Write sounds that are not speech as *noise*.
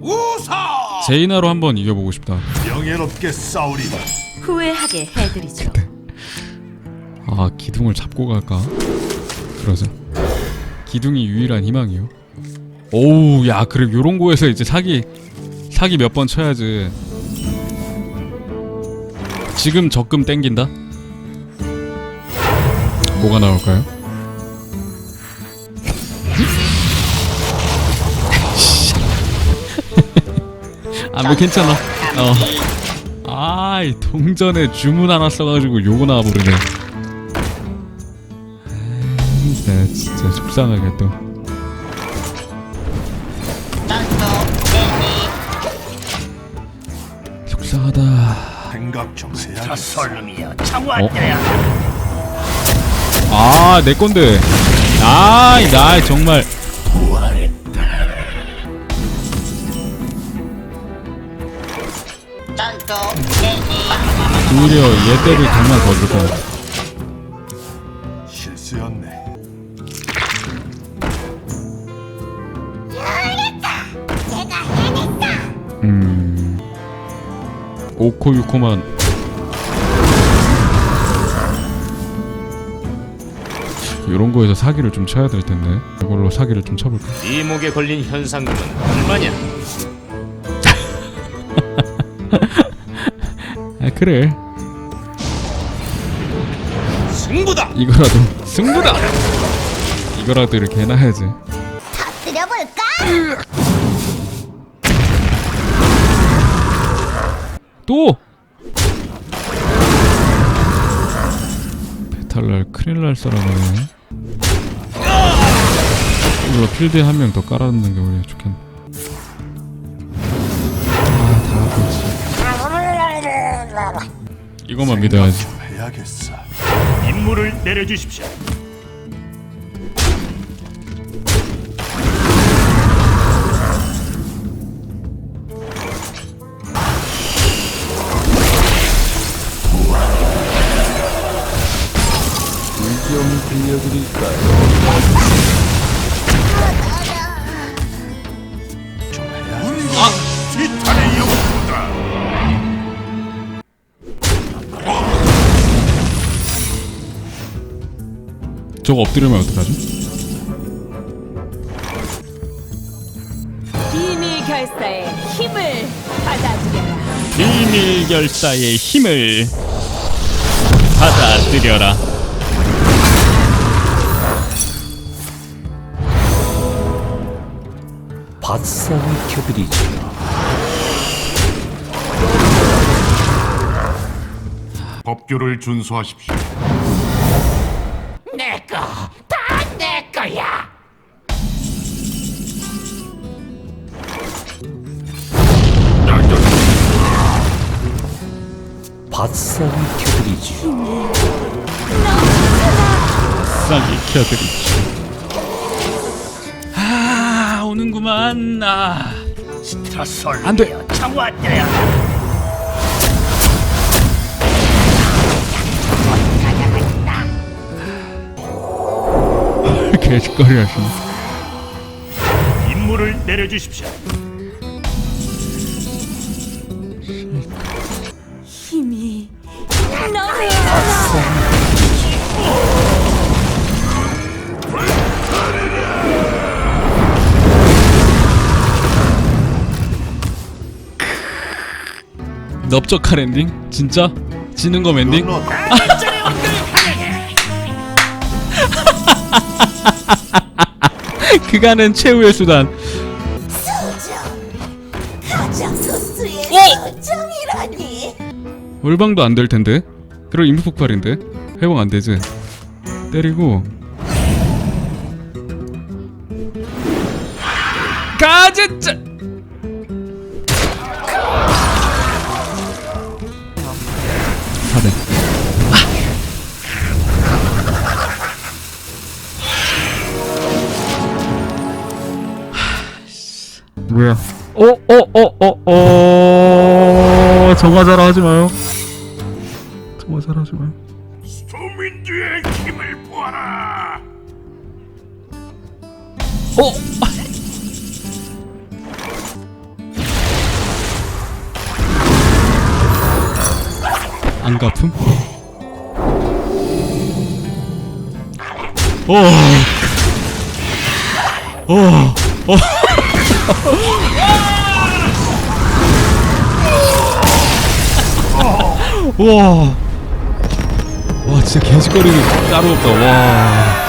우사 제이나로 한번 이겨보고 싶다. 명예롭게 싸우리라 후회하게 해드리죠. 아 기둥을 잡고 갈까? 그러자. 기둥이 유일한 희망이요. 오우 야 그래 요런 거에서 이제 사기 사기 몇 번 쳐야지. 지금 적금 땡긴다. 뭐가 나올까요? 아 뭐 괜찮아. 어. 아이 동전에 주문 하나 써가지고 요거 나와버리네. 나 진짜 속상하게 또. 속상하다. 생각 좀 해야겠어 설름이여 장화되야 아, 내 건데. 아이, 나 정말. 오히려 얘 때를 정말 더줄 거야. 실수였네 음. 5코 6코만. 이런 거에서 사기를 좀 쳐야 될 텐데. 이걸로 사기를 좀 쳐볼까? 이 목에 걸린 현상금은 얼마냐? 아, 그래. 승부다! 이거라도 승부다. 이거라도 이렇게 해놔야지. 드려볼까? 또 배탈날 큰일 날 사람이네 이거 필드에 한 명 더 깔아놓는 게 오히려 좋겠네 있지 이것만 믿어야지. 좀 해야겠어. 임무를 내려주십시오. 좀 영웅이 저거 엎드리면 어떡하지? 비밀 결사의 힘을 받아들여라. 비밀 결사의 힘을 받아들여라 바싹을 켜드리지요. 법규를 준수하십시오 내꺼 다내 거야. 바싹을 켜드리지요. 싹 익혀드리죠 아 오는구만 아 스트라솔 안 돼. 장화되야 개짓거리 하시네 임무를 내려주십시오. 힘이 너무 넓적한 엔딩? 진짜? 지는 검 엔딩? 넌 *laughs* *laughs* 그가는 최후의 수단. 가장 소수의 어? 소정이라니 월방도 안 될 텐데? 그리고 인프 폭발인데? 회복 안 되지? 때리고. 가제짜 뭐야? 어, 어, 어, 어, 어. 정화자라 하지 마요. 정화자라 하지 마요. 소민주의 힘을 보아라. 어. 안 갚음? 오. 오. 오. 어. 와. 와 진짜 개짓거리는 따로 없다. 와.